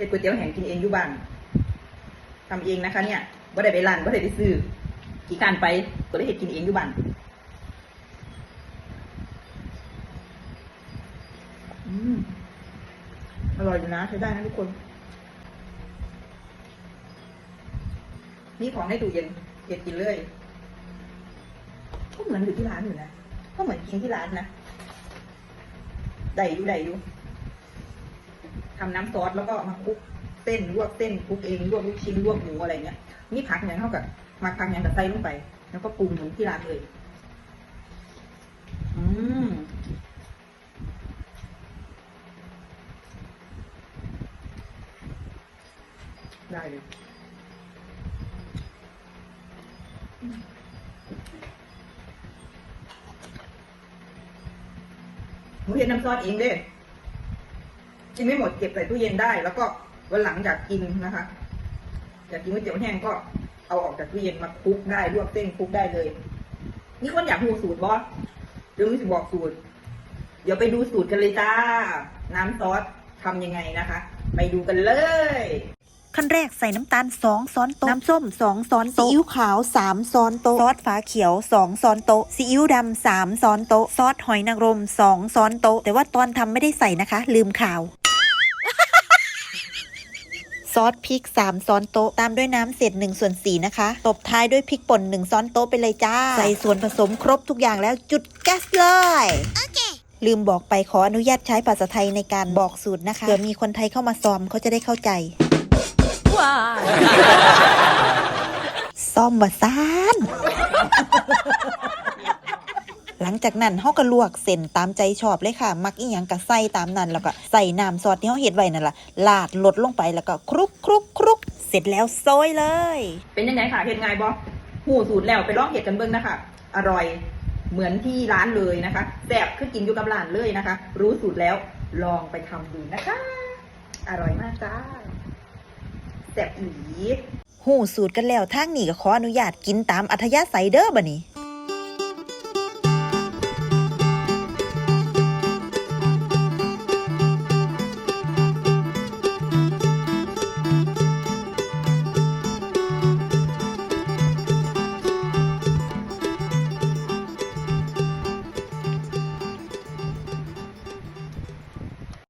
เป็นก๋วยเตี๋ยวแห้งกินเองอยู่บ้านทำเองนะคะเนี่ยบ่ได้ไปร้านบ่ได้ไปซื้อกี่การไปก็ได้เห็ดกินเองอยู่บ้านอืมอร่อยอยู่นะใช้ได้นะทุกคน นี่ของให้ตู้เย็นเก็บกินเลยก็เหมือนอยู่ที่ร้านอยู่นะก็เหมือนกินที่ร้านนะได้ดูได้ดู ทำน้ำซอสแล้วก็มาคลุกเส้นลวกเส้นคลุกเองลวกลูกชิ้นลวกหมูอะไรเงี้ยนี่ผักอย่างเท่ากับมาผักอย่างกับใส่ลงไป แล้วก็ปรุงเหมือนที่ร้านเลย อืมได้เลยหนูเห็นน้ำซอสเองเด้ กินไม่หมดเก็บใส่ตู้เย็นได้ แล้วก็วันหลังจากกินนะคะอยากกินก๋วยเตี๋ยวแห้งก็เอาออกจากตู้เย็นมาคลุกได้ลวกเส้นคลุกได้เลย นี่คนอยากรู้สูตรบอสเดี๋ยวรู้สิบอกสูตร เดี๋ยวไปดูสูตรกันเลยจ้า น้ำซอสทำยังไงนะคะ ไปดูกันเลยขั้นแรกใส่น้ำตาล2ช้อนโต๊ะ น้ำส้ม2ช้อนโต๊ะ ซีอิ๊วขาว3ช้อนโต๊ะ ซอสฝาเขียว2ช้อนโต๊ะ ซีอิ๊วดำ3ช้อนโต๊ะ ซอสหอยนางรม2ช้อนโต๊ะ แต่ว่าตอนทำไม่ได้ใส่นะคะ ลืมข่าวซ อสพริก3ช้อนโต๊ะ ตามด้วยน้ำเศษ1ส่วน4นะคะ ตบท้ายด้วยพริกป่น1ช้อนโต๊ะไปเลยจ้า ใส่ส่วนผสมครบทุกอย่างแล้วจุดแก๊สเลยลืมบอกไปขออนุญาตใช้ภาษาไทยในการบอกสูตรนะคะเผื่อมีคนไทยเข้ามาซ้อมเขาจะได้เข้าใจซ่อมบะซานหลัง จากนั้นเฮาก็ลวกเส้นตามใจชอบเลยค่ะ มักอีหยังก็ใส่ตามนั้นแล้วก็ใส่น้ำซอสที่เฮาเฮ็ดไว้นั่นล่ะลาดลดลงไปแล้วก็คลุกคลุกคลุกเสร็จแล้วโซยเลย เป็นยังไงค่ะเห็ดไงบอหูสูตรแล้วไปลองเห็ดกันเบิ้งนะคะอร่อยเหมือนที่ร้านเลยนะคะแซ่บคือกินอยู่กับร้านเลยนะคะ รู้สูตรแล้วลองไปทำดูนะคะ อร่อยมากจ้าแซ่บอีหลีหูสูตรกันแล้วทางนี้ก็ขออนุญาตกินตามอัธยาศัยเด้อบัดนี้